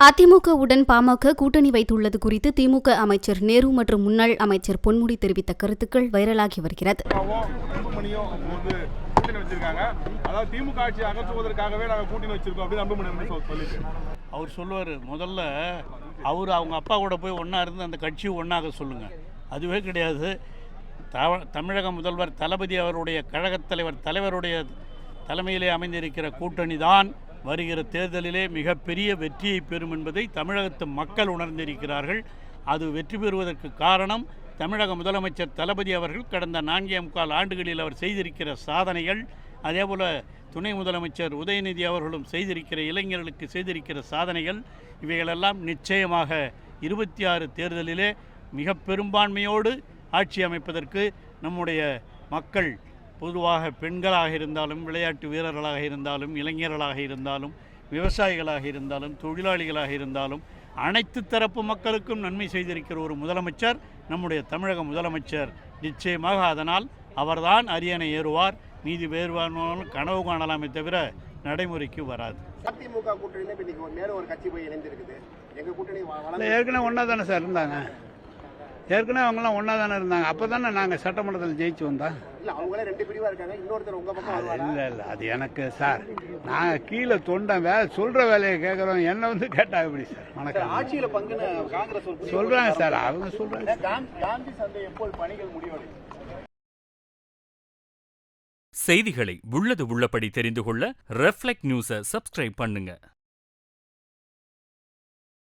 அதிமுகவுடன் பாமக கூட்டணி வைத்துள்ளது குறித்து திமுக அமைச்சர் நேரு மற்றும் முன்னாள் அமைச்சர் பொன்முடி தெரிவித்த கருத்துக்கள் வைரலாகி வருகிறது. அவர் சொல்லுவார் முதல்ல அவர் அவங்க அப்பா கூட போய் ஒன்றா இருந்து அந்த கட்சியை ஒன்றாக சொல்லுங்கள் அதுவே கிடையாது. தவ தமிழக முதல்வர் தளபதி அவருடைய கழகத் தலைவர் தலைவருடைய தலைமையிலே அமைந்திருக்கிற கூட்டணி தான் வருகிற தேர்தலிலே மிகப்பெரிய வெற்றியை பெறும் என்பதை தமிழகத்து மக்கள் உணர்ந்திருக்கிறார்கள். அது வெற்றி பெறுவதற்கு காரணம் தமிழக முதலமைச்சர் தளபதி அவர்கள் கடந்த நான்கே முக்கால் ஆண்டுகளில் அவர் செய்திருக்கிற சாதனைகள். அதேபோல் துணை முதலமைச்சர் உதயநிதி அவர்களும் செய்திருக்கிற இளைஞர்களுக்கு செய்திருக்கிற சாதனைகள். இவைகளெல்லாம் நிச்சயமாக இருபத்தி ஆறு தேர்தலிலே மிக பெரும்பான்மையோடு ஆட்சி அமைப்பதற்கு நம்முடைய மக்கள் பொதுவாக பெண்களாக இருந்தாலும் விளையாட்டு வீரர்களாக இருந்தாலும் இளைஞர்களாக இருந்தாலும் விவசாயிகளாக இருந்தாலும் தொழிலாளிகளாக இருந்தாலும் அனைத்து தரப்பு மக்களுக்கும் நன்மை செய்திருக்கிற ஒரு முதலமைச்சர் நம்முடைய தமிழக முதலமைச்சர். நிச்சயமாக அதனால் அவர்தான் அரியணை ஏறுவார். நீதி வேறுவானாலும் கனவு காணலாமே தவிர நடைமுறைக்கு வராது. அதிமுக கூட்டணி ஏற்கனவே ஒன்றா தானே சார் இருந்தாங்க? ஏற்கனவே அவங்களாம் ஒன்றா தானே இருந்தாங்க. அப்போ தானே நாங்கள் சட்டமன்றத்தில் ஜெயிச்சு வந்தோம். இல்ல அவங்களே ரெண்டு பிரிவா இருக்காங்க. இன்னொருத்தர் உங்க பக்கம் வருவாரா? இல்லை இல்லை அது எனக்கு சார் நாங்கள் கீழே தொண்டன் வேலை சொல்கிற வேலையை கேட்குறோம் என்ன வந்து கேட்டா எப்படி சார்? வணக்கம். ஆட்சியில பங்குன காங்கிரஸ் சொல்கிறாங்க சார் அவங்க சொல்கிறாங்க காந்தி- காந்தி சந்தை எப்போது பணிகள் முடிவடையும் செய்திகளை உள்ளது உள்ளபடி தெரிந்து கொள்ள ரெஃப்ளெக்ட் நியூஸை சப்ஸ்கிரைப் பண்ணுங்க.